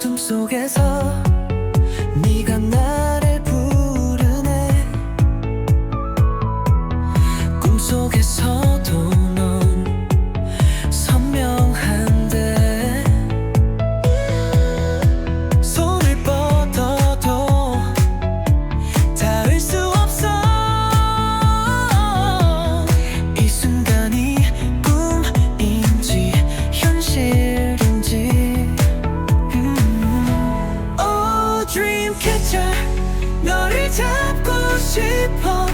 어둠 속에서 힘 캐쳐 너를 잡고 싶어.